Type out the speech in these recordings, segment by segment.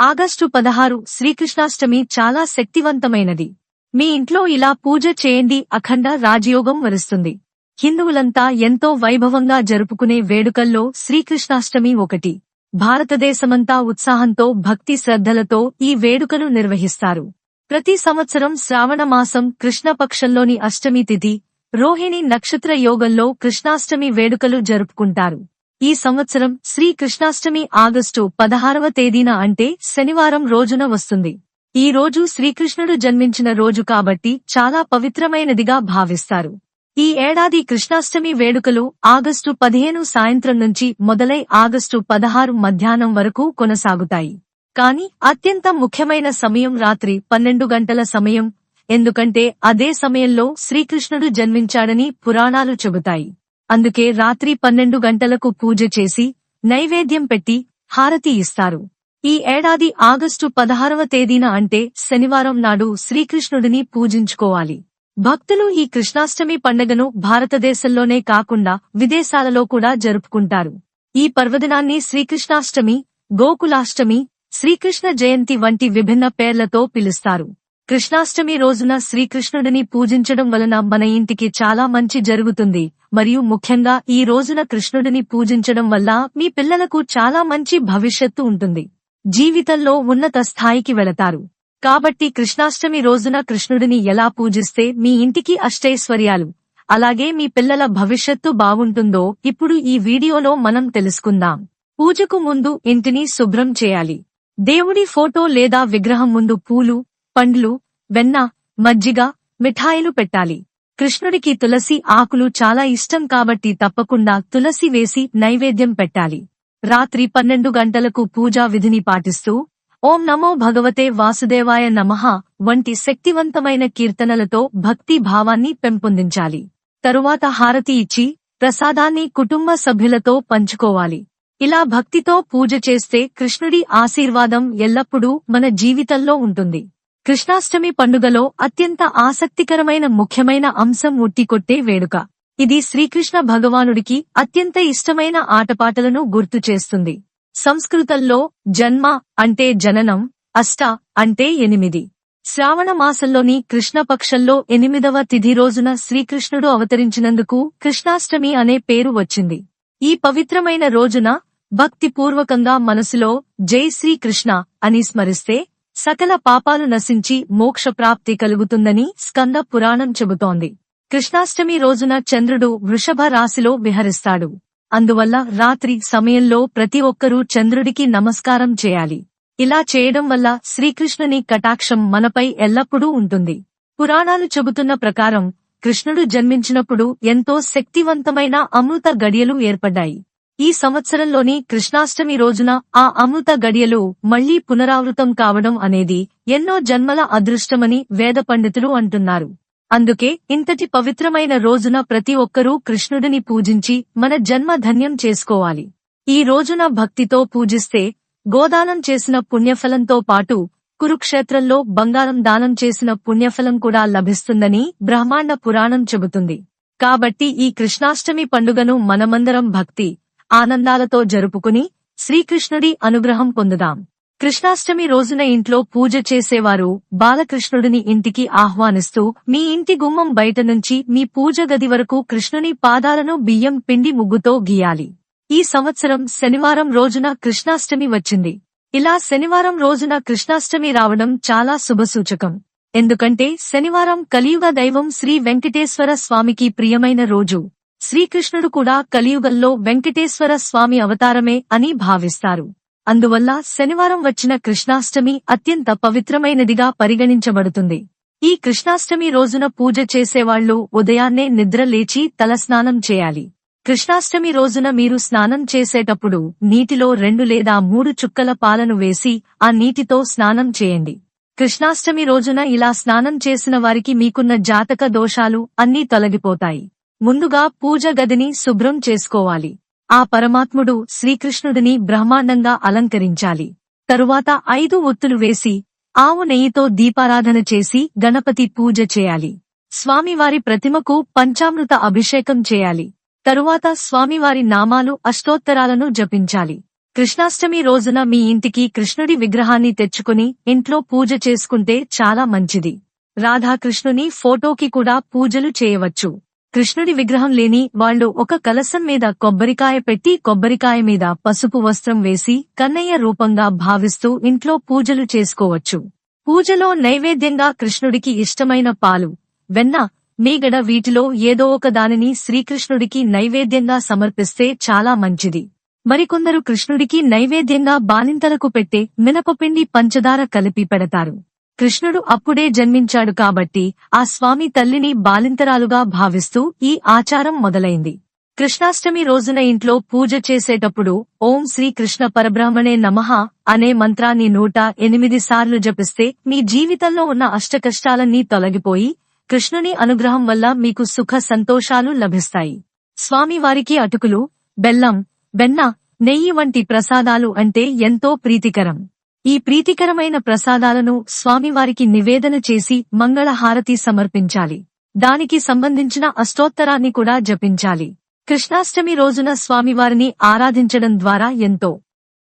August పదహారు శ్రీకృష్ణాష్టమి చాలా శక్తివంతమైనది. మీ ఇంట్లో ఇలా పూజ చేయండి అఖండ రాజయోగం వరుస్తుంది. హిందువులంతా ఎంతో వైభవంగా జరుపుకునే వేడుకల్లో శ్రీకృష్ణాష్టమి ఒకటి. భారతదేశమంతా ఉత్సాహంతో భక్తి శ్రద్ధలతో ఈ వేడుకను నిర్వహిస్తారు. ప్రతి సంవత్సరం శ్రావణ మాసం కృష్ణపక్షంలోని అష్టమి తిథి రోహిణి నక్షత్ర యోగంలో కృష్ణాష్టమి వేడుకలు జరుపుకుంటారు. ఈ సంవత్సరం శ్రీ కృష్ణాష్టమి ఆగస్టు పదహారవ తేదీన అంటే శనివారం రోజున వస్తుంది. ఈ రోజు శ్రీకృష్ణుడు జన్మించిన రోజు కాబట్టి చాలా పవిత్రమైనదిగా భావిస్తారు. ఈ ఏడాది కృష్ణాష్టమి వేడుకలు ఆగస్టు పదిహేను సాయంత్రం నుంచి మొదలై ఆగస్టు పదహారు మధ్యాహ్నం వరకు కొనసాగుతాయి. కాని అత్యంత ముఖ్యమైన సమయం రాత్రి పన్నెండు గంటల సమయం ఎందుకంటే అదే సమయంలో శ్రీకృష్ణుడు జన్మించాడని పురాణాలు చెబుతాయి. అందుకే రాత్రి పన్నెండు గంటలకు పూజ చేసి నైవేద్యం పెట్టి హారతి ఇస్తారు. ఈ ఏడాది ఆగస్టు పదహారవ తేదీన అంటే శనివారం నాడు శ్రీకృష్ణుడిని పూజించుకోవాలి. భక్తులు ఈ కృష్ణాష్టమి పండుగను భారతదేశంలోనే కాకుండా విదేశాలలో కూడా జరుపుకుంటారు. ఈ పర్వదినాన్ని శ్రీకృష్ణాష్టమి గోకులాష్టమి శ్రీకృష్ణ జయంతి వంటి విభిన్న పేర్లతో పిలుస్తారు. కృష్ణాష్టమి రోజున శ్రీకృష్ణుడిని పూజించడం వలన మన ఇంటికి చాలా మంచి జరుగుతుంది. మరియు ముఖ్యంగా ఈ రోజున కృష్ణుడిని పూజించడం వల్ల మీ పిల్లలకు చాలా మంచి భవిష్యత్తు ఉంటుంది. జీవితంలో ఉన్నత స్థాయికి వెళతారు. కాబట్టి కృష్ణాష్టమి రోజున కృష్ణుడిని ఎలా పూజిస్తే మీ ఇంటికి అష్టైశ్వర్యాలు అలాగే మీ పిల్లల భవిష్యత్తు బాగుంటుందో ఇప్పుడు ఈ వీడియోలో మనం తెలుసుకుందాం. పూజకు ముందు ఇంటిని శుభ్రం చేయాలి. దేవుడి ఫోటో లేదా విగ్రహం ముందు పూలు పండ్లు వెన్న మజ్జిగ మిఠాయిలు పెట్టాలి. కృష్ణుడికి తులసి ఆకులు చాలా ఇష్టం కాబట్టి తప్పకుండా తులసి వేసి నైవేద్యం పెట్టాలి. రాత్రి పన్నెండు గంటలకు పూజా విధిని పాటిస్తూ ఓం నమో భగవతే వాసుదేవాయ నమః వంటి శక్తివంతమైన కీర్తనలతో భక్తి భావాన్ని పెంపొందించాలి. తరువాత హారతి ఇచ్చి ప్రసాదాన్ని కుటుంబ సభ్యులతో పంచుకోవాలి. ఇలా భక్తితో పూజ చేస్తే కృష్ణుడి ఆశీర్వాదం ఎల్లప్పుడూ మన జీవితంలో ఉంటుంది. కృష్ణాష్టమి పండుగలో అత్యంత ఆసక్తికరమైన ముఖ్యమైన అంశం ఉట్టికొట్టే వేడుక. ఇది శ్రీకృష్ణ భగవానుడికి అత్యంత ఇష్టమైన ఆటపాటలను గుర్తు చేస్తుంది. సంస్కృతంలో జన్మ అంటే జననం అష్ట అంటే ఎనిమిది. శ్రావణ మాసంలోని కృష్ణపక్షంలో ఎనిమిదవ తిథి రోజున శ్రీకృష్ణుడు అవతరించినందుకు కృష్ణాష్టమి అనే పేరు వచ్చింది. ఈ పవిత్రమైన రోజున భక్తిపూర్వకంగా మనసులో జై శ్రీకృష్ణ అని స్మరిస్తే సకల పాపాలు నశించి మోక్షప్రాప్తి కలుగుతుందని స్కంద పురాణం చెబుతోంది. కృష్ణాష్టమి రోజున చంద్రుడు వృషభ రాశిలో విహరిస్తాడు. అందువల్ల రాత్రి సమయంలో ప్రతి ఒక్కరూ చంద్రుడికి నమస్కారం చేయాలి. ఇలా చేయడం వల్ల శ్రీకృష్ణుని కటాక్షం మనపై ఎల్లప్పుడూ ఉంటుంది. పురాణాలు చెబుతున్న ప్రకారం కృష్ణుడు జన్మించినప్పుడు ఎంతో శక్తివంతమైన అమృత గడియలు ఏర్పడ్డాయి. ఈ సంవత్సరంలోని కృష్ణాష్టమి రోజున ఆ అమృత గడియలు మళ్ళీ పునరావృతం కావడం అనేది ఎన్నో జన్మల అదృష్టమని వేద పండితులు అంటున్నారు. అందుకే ఇంతటి పవిత్రమైన రోజున ప్రతి ఒక్కరూ కృష్ణుడిని పూజించి మన జన్మ ధన్యం చేసుకోవాలి. ఈ రోజున భక్తితో పూజిస్తే గోదానం చేసిన పుణ్యఫలంతో పాటు కురుక్షేత్రంలో బంగారం దానం చేసిన పుణ్యఫలం కూడా లభిస్తుందని బ్రహ్మాండ పురాణం చెబుతుంది. కాబట్టి ఈ కృష్ణాష్టమి పండుగను మనమందరం భక్తి ఆనందాలతో జరుపుకుని శ్రీకృష్ణుడి అనుగ్రహం పొందుదాం. కృష్ణాష్టమి రోజున ఇంట్లో పూజ చేసేవారు బాలకృష్ణుడిని ఇంటికి ఆహ్వానిస్తూ మీ ఇంటి గుమ్మం బయట నుంచి మీ పూజ గది వరకు కృష్ణుని పాదాలను బియ్యం పిండి ముగ్గుతో గీయాలి. ఈ సంవత్సరం శనివారం రోజున కృష్ణాష్టమి వచ్చింది. ఇలా శనివారం రోజున కృష్ణాష్టమి రావడం చాలా శుభసూచకం. ఎందుకంటే శనివారం కలియుగ దైవం శ్రీ వెంకటేశ్వర స్వామికి ప్రియమైన రోజు. శ్రీకృష్ణుడు కూడా కలియుగంలో వెంకటేశ్వర స్వామి అవతారమే అని భావిస్తారు. అందువల్ల శనివారం వచ్చిన కృష్ణాష్టమి అత్యంత పవిత్రమైనదిగా పరిగణించబడుతుంది. ఈ కృష్ణాష్టమి రోజున పూజ చేసేవాళ్ళు ఉదయాన్నే నిద్ర లేచి తలస్నానం చేయాలి. కృష్ణాష్టమి రోజున మీరు స్నానం చేసేటప్పుడు నీటిలో రెండు లేదా మూడు చుక్కల పాలను వేసి ఆ నీటితో స్నానం చేయండి. కృష్ణాష్టమి రోజున ఇలా స్నానం చేసిన వారికి మీకున్న జాతక దోషాలు అన్నీ తొలగిపోతాయి. ముందుగా పూజ గదిని శుభ్రం చేసుకోవాలి. ఆ పరమాత్ముడు శ్రీకృష్ణుడిని బ్రహ్మాండంగా అలంకరించాలి. తరువాత ఐదు ఒత్తులు వేసి ఆవు నెయ్యితో దీపారాధన చేసి గణపతి పూజ చేయాలి. స్వామివారి ప్రతిమకు పంచామృత అభిషేకం చేయాలి. తరువాత స్వామివారి నామాలు అష్టోత్తరాలను జపించాలి. కృష్ణాష్టమి రోజున మీ ఇంటికి కృష్ణుడి విగ్రహాన్ని తెచ్చుకుని ఇంట్లో పూజ చేసుకుంటే చాలా మంచిది. రాధాకృష్ణుని ఫోటోకి కూడా పూజలు చేయవచ్చు. కృష్ణుడి విగ్రహం లేని వాళ్ళు ఒక కలసం మీద కొబ్బరికాయ పెట్టి కొబ్బరికాయ మీద పసుపు వస్త్రం వేసి కన్నయ్య రూపంగా భావిస్తూ ఇంట్లో పూజలు చేసుకోవచ్చు. పూజలో నైవేద్యంగా కృష్ణుడికి ఇష్టమైన పాలు. వెన్న మీగడ వీటిలో ఏదో ఒక దానిని శ్రీకృష్ణుడికి నైవేద్యంగా సమర్పిస్తే చాలా మంచిది. మరికొందరు కృష్ణుడికి నైవేద్యంగా బాలింతలకు పెట్టే మినపపిండి పంచదార కలిపి పెడతారు. కృష్ణుడు అప్పుడే జన్మించాడు కాబట్టి ఆ స్వామి తల్లిని బాలింతరాలుగా భావిస్తూ ఈ ఆచారం మొదలైంది. కృష్ణాష్టమి రోజున ఇంట్లో పూజ చేసేటప్పుడు ఓం శ్రీ కృష్ణ పరబ్రహ్మణే నమః అనే మంత్రాన్ని నూట ఎనిమిది సార్లు జపిస్తే మీ జీవితంలో ఉన్న అష్టకష్టాలన్నీ తొలగిపోయి కృష్ణుని అనుగ్రహం వల్ల మీకు సుఖ సంతోషాలు లభిస్తాయి. స్వామివారికి అటుకులు బెల్లం వెన్న నెయ్యి వంటి ప్రసాదాలు అంటే ఎంతో ప్రీతికరం. ఈ ప్రీతికరమైన ప్రసాదాలను స్వామివారికి నివేదన చేసి మంగళహారతి సమర్పించాలి. దానికి సంబంధించిన అష్టోత్తరాన్ని కూడా జపించాలి. కృష్ణాష్టమి రోజున స్వామివారిని ఆరాధించడం ద్వారా ఎంతో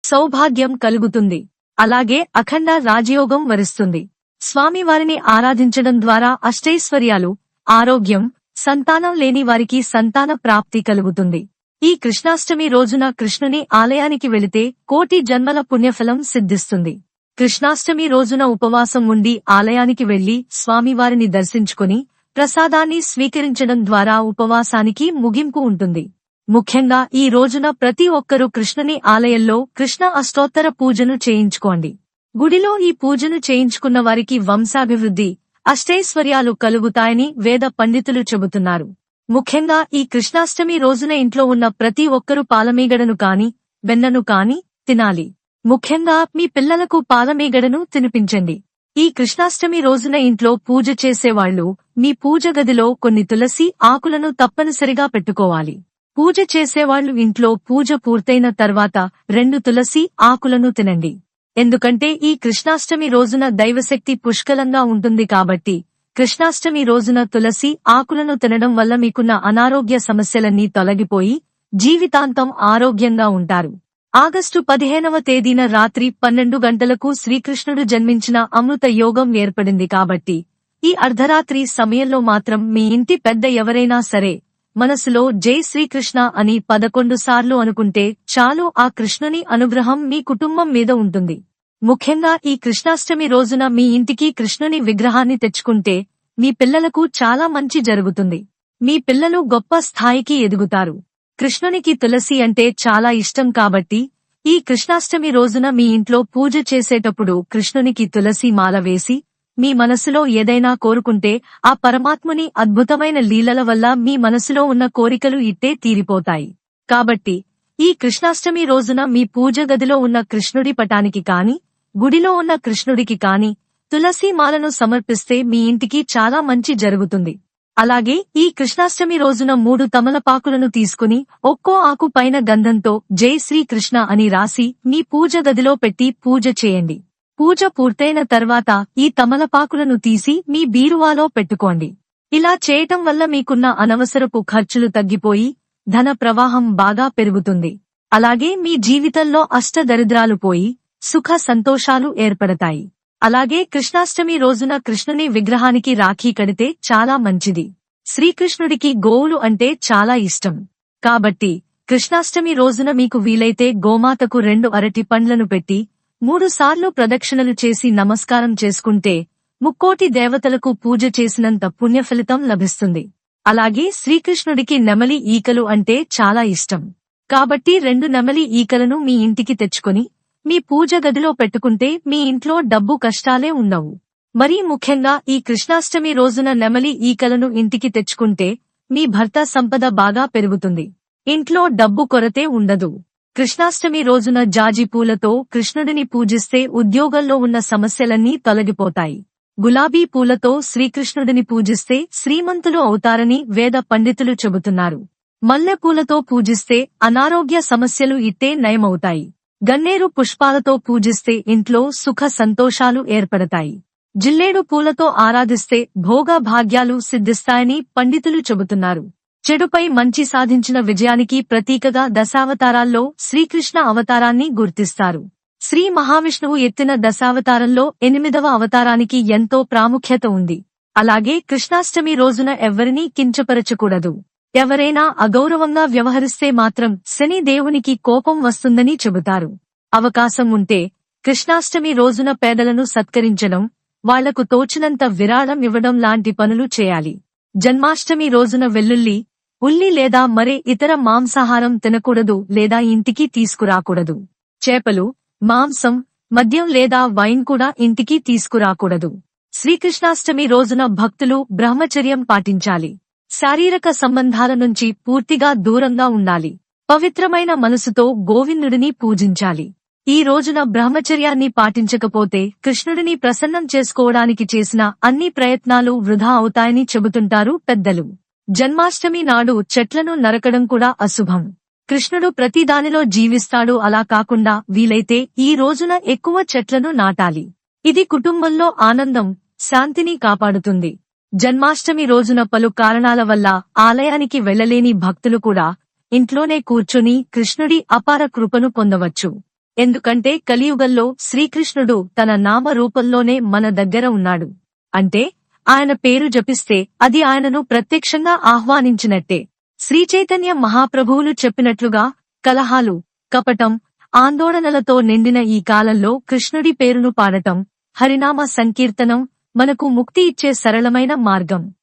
సౌభాగ్యం కలుగుతుంది. అలాగే అఖండ రాజయోగం వరిస్తుంది. స్వామివారిని ఆరాధించడం ద్వారా అష్టైశ్వర్యాలు ఆరోగ్యం సంతానం లేని వారికి సంతాన ప్రాప్తి కలుగుతుంది. ఈ కృష్ణాష్టమి రోజున కృష్ణుని ఆలయానికి వెళితే కోటి జన్మల పుణ్యఫలం సిద్ధిస్తుంది. కృష్ణాష్టమి రోజున ఉపవాసం ఉండి ఆలయానికి వెళ్ళి స్వామివారిని దర్శించుకుని ప్రసాదాన్ని స్వీకరించడం ద్వారా ఉపవాసానికి ముగింపు ఉంటుంది. ముఖ్యంగా ఈ రోజున ప్రతి ఒక్కరూ కృష్ణుని ఆలయంలో కృష్ణ అష్టోత్తర పూజను చేయించుకోండి. గుడిలో ఈ పూజను చేయించుకున్న వారికి వంశాభివృద్ధి అష్టైశ్వర్యాలు కలుగుతాయని వేద పండితులు చెబుతున్నారు. ముఖ్యంగా ఈ కృష్ణాష్టమి రోజున ఇంట్లో ఉన్న ప్రతి ఒక్కరూ పాలమీగడను కాని వెన్నను కాని తినాలి. ముఖ్యంగా మీ పిల్లలకు పాలమీగడను తినిపించండి. ఈ కృష్ణాష్టమి రోజున ఇంట్లో పూజ చేసేవాళ్ళు మీ పూజ గదిలో కొన్ని తులసి ఆకులను తప్పనిసరిగా పెట్టుకోవాలి. పూజ చేసేవాళ్ళు ఇంట్లో పూజ పూర్తయిన తర్వాత రెండు తులసి ఆకులను తినండి. ఎందుకంటే ఈ కృష్ణాష్టమి రోజున దైవశక్తి పుష్కలంగా ఉంటుంది కాబట్టి కృష్ణాష్టమి రోజున తులసి ఆకులను తినడం వల్ల మీకున్న అనారోగ్య సమస్యలన్నీ తొలగిపోయి జీవితాంతం ఆరోగ్యంగా ఉంటారు. ఆగస్టు పదిహేనవ తేదీన రాత్రి పన్నెండు గంటలకు శ్రీకృష్ణుడు జన్మించిన అమృత యోగం ఏర్పడింది కాబట్టి ఈ అర్ధరాత్రి సమయంలో మాత్రం మీ ఇంటి పెద్ద ఎవరైనా సరే మనసులో జై శ్రీకృష్ణ అని పదకొండు సార్లు అనుకుంటే చాలు ఆ కృష్ణుని అనుగ్రహం మీ కుటుంబం మీద ఉంటుంది. ముఖ్యంగా ఈ కృష్ణాష్టమి రోజున మీ ఇంటికి కృష్ణుని విగ్రహాన్ని తెచ్చుకుంటే మీ పిల్లలకు చాలా మంచి జరుగుతుంది. మీ పిల్లలు గొప్ప స్థాయికి ఎదుగుతారు. కృష్ణునికి తులసి అంటే చాలా ఇష్టం కాబట్టి ఈ కృష్ణాష్టమి రోజున మీ ఇంట్లో పూజ చేసేటప్పుడు కృష్ణునికి తులసి మాల వేసి మీ మనసులో ఏదైనా కోరుకుంటే ఆ పరమాత్ముని అద్భుతమైన లీలల వల్ల మీ మనసులో ఉన్న కోరికలు ఇట్టే తీరిపోతాయి. కాబట్టి ఈ కృష్ణాష్టమి రోజున మీ పూజ గదిలో ఉన్న కృష్ణుడి పటానికి కాని గుడిలో ఉన్న కృష్ణుడికి కాని తులసీ మాలను సమర్పిస్తే మీ ఇంటికి చాలా మంచి జరుగుతుంది. అలాగే ఈ కృష్ణాష్టమి రోజున మూడు తమలపాకులను తీసుకుని ఒక్కో ఆకు పైన గంధంతో జై శ్రీకృష్ణ అని రాసి మీ పూజ గదిలో పెట్టి పూజ చేయండి. పూజ పూర్తయిన తర్వాత ఈ తమలపాకులను తీసి మీ బీరువాలో పెట్టుకోండి. ఇలా చేయటం వల్ల మీకున్న అనవసరపు ఖర్చులు తగ్గిపోయి ధన ప్రవాహం బాగా పెరుగుతుంది. అలాగే మీ జీవితంలో అష్టదరిద్రాలు పోయి సుఖ సంతోషాలు ఏర్పడతాయి. అలాగే కృష్ణాష్టమి రోజున కృష్ణుని విగ్రహానికి రాఖీ కడితే చాలా మంచిది. శ్రీకృష్ణుడికి గోవులు అంటే చాలా ఇష్టం. కాబట్టి కృష్ణాష్టమి రోజున మీకు వీలైతే గోమాతకు రెండు అరటి పండ్లను పెట్టి మూడుసార్లు ప్రదక్షిణలు చేసి నమస్కారం చేసుకుంటే ముక్కోటి దేవతలకు పూజ చేసినంత పుణ్యఫలితం లభిస్తుంది. అలాగే శ్రీకృష్ణుడికి నెమలి ఈకలు అంటే చాలా ఇష్టం. కాబట్టి రెండు నెమలి ఈకలను మీ ఇంటికి తెచ్చుకొని మీ పూజ గదిలో పెట్టుకుంటే మీ ఇంట్లో డబ్బు కష్టాలే ఉండవు. మరీ ముఖ్యంగా ఈ కృష్ణాష్టమి రోజున నెమలి ఈకలను ఇంటికి తెచ్చుకుంటే మీ భర్త సంపద బాగా పెరుగుతుంది. ఇంట్లో డబ్బు కొరతే ఉండదు. కృష్ణాష్టమి రోజున జాజి పూలతో కృష్ణుడిని పూజిస్తే ఉద్యోగంలో ఉన్న సమస్యలన్నీ తొలగిపోతాయి. గులాబీ పూలతో శ్రీకృష్ణుడిని పూజిస్తే శ్రీమంతులు అవుతారని వేద పండితులు చెబుతున్నారు. మల్లెపూలతో పూజిస్తే అనారోగ్య సమస్యలు ఇట్టే నయమవుతాయి. గన్నేరు పుష్పాలతో పూజిస్తే ఇంట్లో సుఖ సంతోషాలు ఏర్పడతాయి. జిల్లేడు పూలతో ఆరాధిస్తే భోగ భాగ్యాలు సిద్ధిస్తాయని పండితులు చెబుతున్నారు. చెడుపై మంచి సాధించిన విజయానికి ప్రతీకగా దశావతారాల్లో శ్రీకృష్ణ అవతారాన్ని గుర్తిస్తారు. శ్రీ మహావిష్ణువు ఎత్తిన దశావతారంలో ఎనిమిదవ అవతారానికి ఎంతో ప్రాముఖ్యత ఉంది. అలాగే కృష్ణాష్టమి రోజున ఎవ్వరినీ కించపరచకూడదు. ఎవరైనా అగౌరవంగా వ్యవహరిస్తే మాత్రం శని దేవునికి కోపం వస్తుందని చెబుతారు. అవకాశం ఉంటే కృష్ణాష్టమి రోజున పేదలను సత్కరించడం వాళ్ళకు తోచినంత విరాళం ఇవ్వడం లాంటి పనులు చేయాలి. జన్మాష్టమి రోజున వెల్లుల్లి ఉల్లి లేదా మరే ఇతర మాంసాహారం తినకూడదు లేదా ఇంటికి తీసుకురాకూడదు. చేపలు మాంసం మద్యం లేదా వైన్ కూడా ఇంటికి తీసుకురాకూడదు. శ్రీకృష్ణాష్టమి రోజున భక్తులు బ్రహ్మచర్యం పాటించాలి. శారీరక సంబంధాల నుంచి పూర్తిగా దూరంగా ఉండాలి. పవిత్రమైన మనసుతో గోవిందుడిని పూజించాలి. ఈ రోజున బ్రహ్మచర్యాన్ని పాటించకపోతే కృష్ణుడిని ప్రసన్నం చేసుకోవడానికి చేసిన అన్ని ప్రయత్నాలు వృధా అవుతాయని చెబుతుంటారు పెద్దలు. జన్మాష్టమి నాడు చెట్లను నరకడం కూడా అశుభం. కృష్ణుడు ప్రతిదానిలో జీవిస్తాడు అలా కాకుండా వీలైతే ఈ రోజున ఎక్కువ చెట్లను నాటాలి. ఇది కుటుంబంలో ఆనందం శాంతిని కాపాడుతుంది. జన్మాష్టమి రోజున పలు కారణాల వల్ల ఆలయానికి వెళ్ళలేని భక్తులు కూడా ఇంట్లోనే కూర్చుని కృష్ణుడి అపార కృపను పొందవచ్చు. ఎందుకంటే కలియుగంలో శ్రీకృష్ణుడు తన నామ రూపంలోనే మన దగ్గర ఉన్నాడు. అంటే ఆయన పేరు జపిస్తే అది ఆయనను ప్రత్యక్షంగా ఆహ్వానించినట్టే. శ్రీచైతన్య మహాప్రభువులు చెప్పినట్లుగా కలహాలు కపటం ఆందోళనలతో నిండిన ఈ కాలంలో కృష్ణుడి పేరును పాడటం హరినామ సంకీర్తనం మనకు ముక్తి ఇచ్చే సరళమైన మార్గం.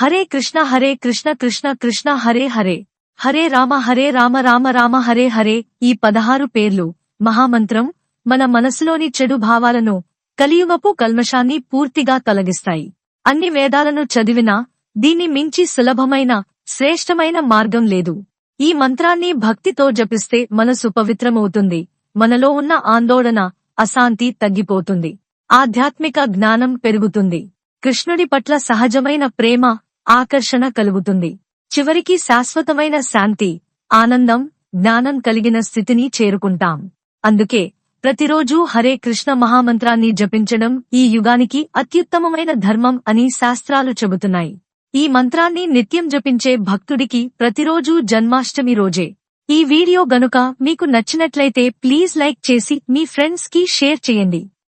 హరే కృష్ణ హరే కృష్ణ కృష్ణ కృష్ణ హరే హరే. హరే రామ హరే రామ రామ రామ హరే హరే. ఈ పదహారు పేర్లు. మహామంత్రం మన మనసులోని చెడు భావాలను కలియుగపు కల్మషాన్ని పూర్తిగా తొలగిస్తాయి. అన్ని వేదాలను చదివినా దీన్ని మించి సులభమైన శ్రేష్టమైన మార్గం లేదు. ఈ మంత్రాన్ని భక్తితో జపిస్తే మనసు పవిత్రమవుతుంది. మనలో ఉన్న ఆందోళన అశాంతి తగ్గిపోతుంది. ఆధ్యాత్మిక జ్ఞానం పెరుగుతుంది. కృష్ణుడి పట్ల సహజమైన ప్రేమ ఆకర్షణ కలుగుతుంది. చివరికి శాశ్వతమైన శాంతి ఆనందం జ్ఞానం కలిగిన స్థితిని చేరుకుంటాం. అందుకే ప్రతిరోజూ హరే కృష్ణ మహామంత్రాన్ని జపించడం ఈ యుగానికి అత్యుత్తమమైన ధర్మం అని శాస్త్రాలు చెబుతున్నాయి. ఈ మంత్రాన్ని నిత్యం జపించే భక్తుడికి ప్రతిరోజూ జన్మాష్టమి రోజే. ఈ వీడియో గనుక మీకు నచ్చినట్లయితే ప్లీజ్ లైక్ చేసి మీ ఫ్రెండ్స్కి షేర్ చేయండి.